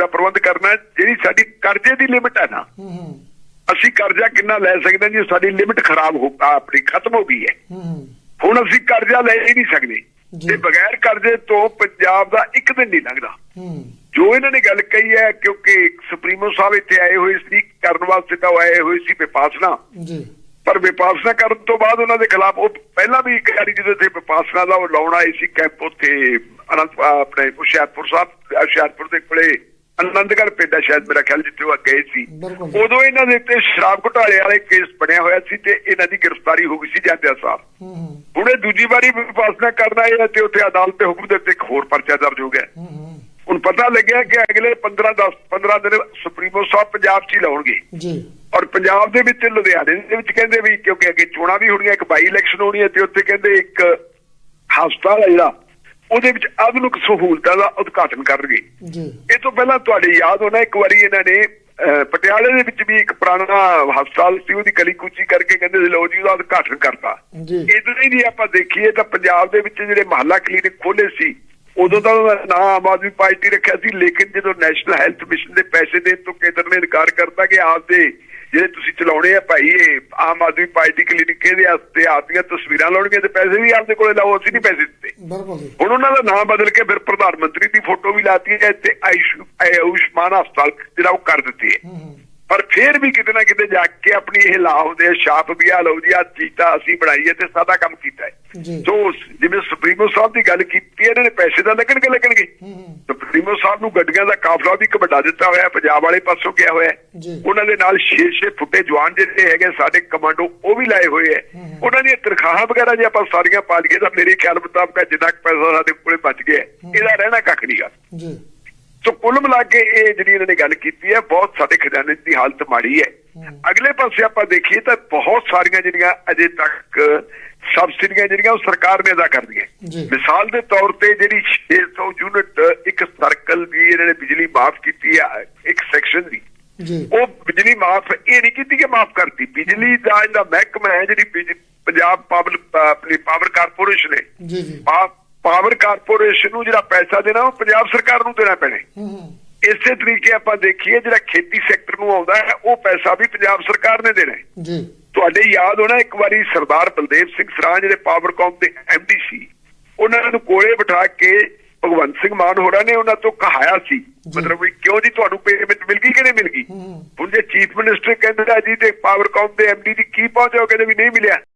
ਦਾ ਪ੍ਰਬੰਧ ਕਰਨਾ। ਜਿਹੜੀ ਸਾਡੀ ਕਰਜ਼ੇ ਦੀ ਲਿਮਟ ਹੈ ਨਾ ਅਸੀਂ ਕਰਜ਼ਾ ਕਿੰਨਾ ਲੈ ਸਕਦੇ ਹਾਂ ਜੀ ਸਾਡੀ ਲਿਮਟ ਖਰਾਬ ਹੋ ਆਪਣੀ ਖਤਮ ਹੋ ਗਈ ਹੈ। ਹੁਣ ਅਸੀਂ ਕਰਜ਼ਾ ਲੈ ਹੀ ਨਹੀਂ ਸਕਦੇ। ਤੇ ਬਗੈਰ ਕਰਜ਼ੇ ਤੋਂ ਪੰਜਾਬ ਦਾ ਇੱਕ ਦਿਨ ਨਹੀਂ ਲੰਘਦਾ। ਜੋ ਇਹਨਾਂ ਨੇ ਗੱਲ ਕਹੀ ਹੈ ਕਿਉਂਕਿ ਸੁਪਰੀਮੋ ਸਾਹਿਬ ਇੱਥੇ ਆਏ ਹੋਏ ਸੀ ਕਰਨ ਵਾਸਤੇ ਤਾਂ ਆਏ ਹੋਏ ਸੀ ਵਿਪਾਸਨਾ। ਜੀ। ਪਰ ਵਿਪਾਸਨਾ ਕਰਨ ਤੋਂ ਬਾਅਦ ਉਹਨਾਂ ਦੇ ਖਿਲਾਫ ਉਹ ਪਹਿਲਾਂ ਵੀ ਇੱਕ ਵਾਰੀ ਜਦੋਂ ਇੱਥੇ ਵਿਪਾਸਨਾ ਦਾ ਉਹ ਲਾਉਣ ਆਏ ਸੀ ਕੈਂਪ ਉੱਥੇ ਅਨੰਦ ਆਪਣੇ ਹੁਸ਼ਿਆਰਪੁਰ ਸਾਹਿਬ ਹੁਸ਼ਿਆਰਪੁਰ ਦੇ ਕੋਲੇ ਆਨੰਦਗੜ੍ਹ ਪਿੰਡ ਸ਼ਾਇਦ ਮੇਰਾ ਖਿਆਲ ਜਿੱਥੇ ਉਹ ਗਏ ਸੀ। ਉਦੋਂ ਇਹਨਾਂ ਦੇ ਉੱਤੇ ਸ਼ਰਾਬ ਘੁਟਾਲੇ ਵਾਲੇ ਕੇਸ ਬਣਿਆ ਹੋਇਆ ਸੀ ਤੇ ਇਹਨਾਂ ਦੀ ਗ੍ਰਿਫਤਾਰੀ ਹੋ ਗਈ ਸੀ ਜਾਂਦਿਆਂ ਹੁਣ ਇਹ ਦੂਜੀ ਵਾਰੀ ਵਿਪਾਸਨਾ ਕਰਨਾ ਹੈ ਤੇ ਉੱਥੇ ਅਦਾਲਤ ਦੇ ਹੁਕਮ ਦੇ ਉੱਤੇ ਇੱਕ ਹੋਰ ਪਰਚਾ ਦਰਜ ਹੋ ਗਿਆ। ਹੁਣ ਪਤਾ ਲੱਗਿਆ ਕਿ ਅਗਲੇ 15 10 15 ਦਿਨ ਸੁਪਰੀਮੋ ਸਾਹਿਬ ਪੰਜਾਬ 'ਚ ਹੀ ਲਾਉਣਗੇ। ਜੀ। ਔਰ ਪੰਜਾਬ ਦੇ ਵਿੱਚ ਲੁਧਿਆਣੇ ਦੇ ਵਿੱਚ ਕਹਿੰਦੇ ਵੀ ਕਿਉਂਕਿ ਅੱਗੇ ਚੋਣਾਂ ਵੀ ਹੋਣੀਆਂ ਇੱਕ ਬਾਈ ਇਲੈਕਸ਼ਨ ਹੋਣੀ ਹੈ ਤੇ ਉੱਥੇ ਕਹਿੰਦੇ ਇੱਕ ਹਸਪਤਾਲ ਹੈ ਜਿਹੜਾ ਉਹਦੇ ਵਿੱਚ ਆਧੁਨਿਕ ਸਹੂਲਤਾਂ ਦਾ ਉਦਘਾਟਨ ਕਰਨਗੇ। ਜੀ। ਇਹ ਤੋਂ ਪਹਿਲਾਂ ਤੁਹਾਡੇ ਯਾਦ ਹੋਣਾ ਇੱਕ ਵਾਰੀ ਇਹਨਾਂ ਨੇ ਪਟਿਆਲੇ ਦੇ ਵਿੱਚ ਵੀ ਇੱਕ ਪੁਰਾਣਾ ਹਸਪਤਾਲ ਸੀ ਉਹਦੀ ਕਲੀ ਕੁਚੀ ਕਰਕੇ ਕਹਿੰਦੇ ਸੀ ਲਓ ਜੀ ਉਹਦਾ ਉਦਘਾਟਨ ਕਰਤਾ। ਜੀ। ਇਦਾਂ ਹੀ ਨਹੀਂ ਆਪਾਂ ਦੇਖੀਏ ਤਾਂ ਪੰਜਾਬ ਦੇ ਵਿੱਚ ਜਿਹੜੇ ਮਹੱਲਾ ਕਲੀਨਿਕ ਖੋਲੇ ਸੀ ਉਦੋਂ ਤਾਂ ਉਹਦਾ ਨਾਂ ਆਮ ਆਦਮੀ ਪਾਰਟੀ ਰੱਖਿਆ ਸੀ ਲੇਕਿਨ ਜਦੋਂ ਨੈਸ਼ਨਲ ਹੈਲਥ ਮਿਸ਼ਨ ਦੇ ਪੈਸੇ ਦੇਣ ਤੋਂ ਕੇਂਦਰ ਨੇ ਇਨਕਾਰ ਕਰਤਾ ਕਿ ਆਪਦੇ ਜਿਹੜੇ ਤੁਸੀਂ ਚਲਾਉਣੇ ਆ ਭਾਈ ਇਹ ਆਮ ਆਦਮੀ ਪਾਰਟੀ ਕਲੀਨਿਕ ਇਹਦੇ ਵਾਸਤੇ ਆਪਦੀਆਂ ਤਸਵੀਰਾਂ ਲਾਉਣਗੇ ਤੇ ਪੈਸੇ ਵੀ ਆਪਦੇ ਕੋਲੇ ਲਾਓ ਅਸੀਂ ਨਹੀਂ ਪੈਸੇ ਦਿੱਤੇ। ਹੁਣ ਉਹਨਾਂ ਦਾ ਨਾਮ ਬਦਲ ਕੇ ਫਿਰ ਪ੍ਰਧਾਨ ਮੰਤਰੀ ਦੀ ਫੋਟੋ ਵੀ ਲਾਤੀ ਹੈ ਤੇ ਆਯੁਸ਼- ਆਯੁਸ਼ਮਾਨ ਹਸਪਤਾਲ ਜਿਹੜਾ ਉਹ ਕਰ ਦਿੱਤੀ ਹੂੰ। ਪਰ ਫਿਰ ਵੀ ਕਿਤੇ ਨਾ ਕਿਤੇ ਜਾ ਕੇ ਆਪਣੀ ਇਹ ਲਾ ਹੁੰਦੇ ਆ ਛਾਪ ਵੀ ਆ ਲਓ ਜੀ ਆ ਚੀਤਾ ਅਸੀਂ ਬਣਾਈ ਹੈ ਤੇ ਸਾਦਾ ਕੰਮ ਕੀਤਾ ਹੈ। ਜੀ। ਜਿਵੇਂ ਸੁਪਰੀਮੋ ਸਾਹਿਬ ਦੀ ਗੱਲ ਕੀਤੀ ਇਹਨਾਂ ਨੇ ਪੈਸੇ ਤਾਂ ਲੱਗਣਗੇ ਲੱਗਣਗੇ। ਸੁਪਰੀਮੋ ਸਾਹਿਬ ਨੂੰ ਗੱਡੀਆਂ ਦਾ ਕਾਫਲਾ ਵੀ ਇੱਕ ਵੱਡਾ ਦਿੱਤਾ ਹੋਇਆ ਪੰਜਾਬ ਵਾਲੇ ਪਾਸੋਂ ਗਿਆ ਹੋਇਆ ਉਹਨਾਂ ਦੇ ਨਾਲ 6-6 ਫੁੱਟੇ ਜਵਾਨ ਜਿਹੜੇ ਹੈਗੇ ਸਾਡੇ ਕਮਾਂਡੋ ਉਹ ਵੀ ਲਾਏ ਹੋਏ ਹੈ ਹੂੰ। ਉਹਨਾਂ ਦੀਆਂ ਤਨਖਾਹਾਂ ਵਗੈਰਾ ਜੇ ਆਪਾਂ ਸਾਰੀਆਂ ਪਾ ਲਈਏ ਤਾਂ ਮੇਰੇ ਖਿਆਲ ਮੁਤਾਬਕ ਜਿੰਨਾ ਕੁ ਪੈਸਾ ਸਾਡੇ ਕੋਲੇ ਬਚ ਗਿਆ। ਇਹਦਾ ਰਹਿਣਾ ਕੱਖ ਨਹੀਂਗਾ ਜੀ। ਕੁੱਲ ਮਿਲਾ ਕੇ ਇਹ ਜਿਹੜੀ ਇਹਨਾਂ ਨੇ ਗੱਲ ਕੀਤੀ ਹੈ ਬਹੁਤ ਸਾਡੇ ਖਜ਼ਾਨੇ ਦੀ ਹਾਲਤ ਮਾੜੀ ਹੈ। ਅਗਲੇ ਪਾਸੇ ਆਪਾਂ ਦੇਖੀਏ ਤਾਂ ਬਹੁਤ ਸਾਰੀਆਂ ਜਿਹੜੀਆਂ ਅਜੇ ਤੱਕ ਸਬਸਿਡੀਆਂ ਜਿਹੜੀਆਂ ਉਹ ਸਰਕਾਰ ਨੇ ਅਦਾ ਕਰਦੀਆਂ। ਮਿਸਾਲ ਦੇ ਤੌਰ ਤੇ ਜਿਹੜੀ 600 ਯੂਨਿਟ ਇੱਕ ਸਰਕਲ ਦੀ ਇਹਨਾਂ ਨੇ ਬਿਜਲੀ ਮਾਫ ਕੀਤੀ ਹੈ ਇੱਕ ਸੈਕਸ਼ਨ ਦੀ। ਉਹ ਬਿਜਲੀ ਮਾਫ ਇਹ ਨਹੀਂ ਕੀਤੀ ਕਿ ਮਾਫ ਕਰਤੀ। ਬਿਜਲੀ ਦਾ ਇਹਦਾ ਮਹਿਕਮਾ ਹੈ ਜਿਹੜੀ ਪੰਜਾਬ ਪਾਵਰ ਆਪਣੀ ਪਾਵਰ ਕਾਰਪੋਰੇਸ਼ਨ ਹੈ ਜੀ ਜੀ। ਪਾ- ਪਾਵਰ ਕਾਰਪੋਰੇਸ਼ਨ ਨੂੰ ਜਿਹੜਾ ਪੈਸਾ ਦੇਣਾ ਉਹ ਪੰਜਾਬ ਸਰਕਾਰ ਨੂੰ ਦੇਣਾ ਪੈਣਾ। ਹੈ। ਹੂੰ। ਹੂੰ ਇਸੇ ਤਰੀਕੇ ਆਪਾਂ ਦੇਖੀਏ ਜਿਹੜਾ ਖੇਤੀ ਸੈਕਟਰ ਨੂੰ ਆਉਂਦਾ ਹੈ ਉਹ ਪੈਸਾ ਵੀ ਪੰਜਾਬ ਸਰਕਾਰ ਨੇ ਦੇਣਾ ਹੈ। ਜੀ। ਤੁਹਾਡੇ ਯਾਦ ਹੋਣਾ ਇੱਕ ਵਾਰੀ ਸਰਦਾਰ ਬਲਦੇਵ ਸਿੰਘ ਸਰਾਂ ਜਿਹੜੇ ਪਾਵਰਕਾਮ ਦੇ ਐਮਡੀ ਸੀ ਉਹਨਾਂ ਨੂੰ ਕੋਲੇ ਬਿਠਾ ਕੇ ਭਗਵੰਤ ਸਿੰਘ ਮਾਨ ਹੋਰਾਂ ਨੇ ਉਹਨਾਂ ਤੋਂ ਕਹਾਇਆ ਸੀ ਮਤਲਬ ਵੀ ਕਿਉਂ ਜੀ ਤੁਹਾਨੂੰ ਪੇਮੈਂਟ ਮਿਲ ਗਈ ਕਿ ਨਹੀਂ ਮਿਲ ਗਈ? ਹੂੰ। ਹੂੰ ਹੁਣ ਜੇ ਚੀਫ ਮਿਨਿਸਟਰ ਕਹਿੰਦਾ ਜੀ ਤੇ ਪਾਵਰਕਾਮ ਦੇ ਐਮਡੀ ਦੀ ਕੀ ਪਹੁੰਚੋ ਕਹਿੰਦੇ ਵੀ ਨਹੀਂ ਮਿਲਿਆ।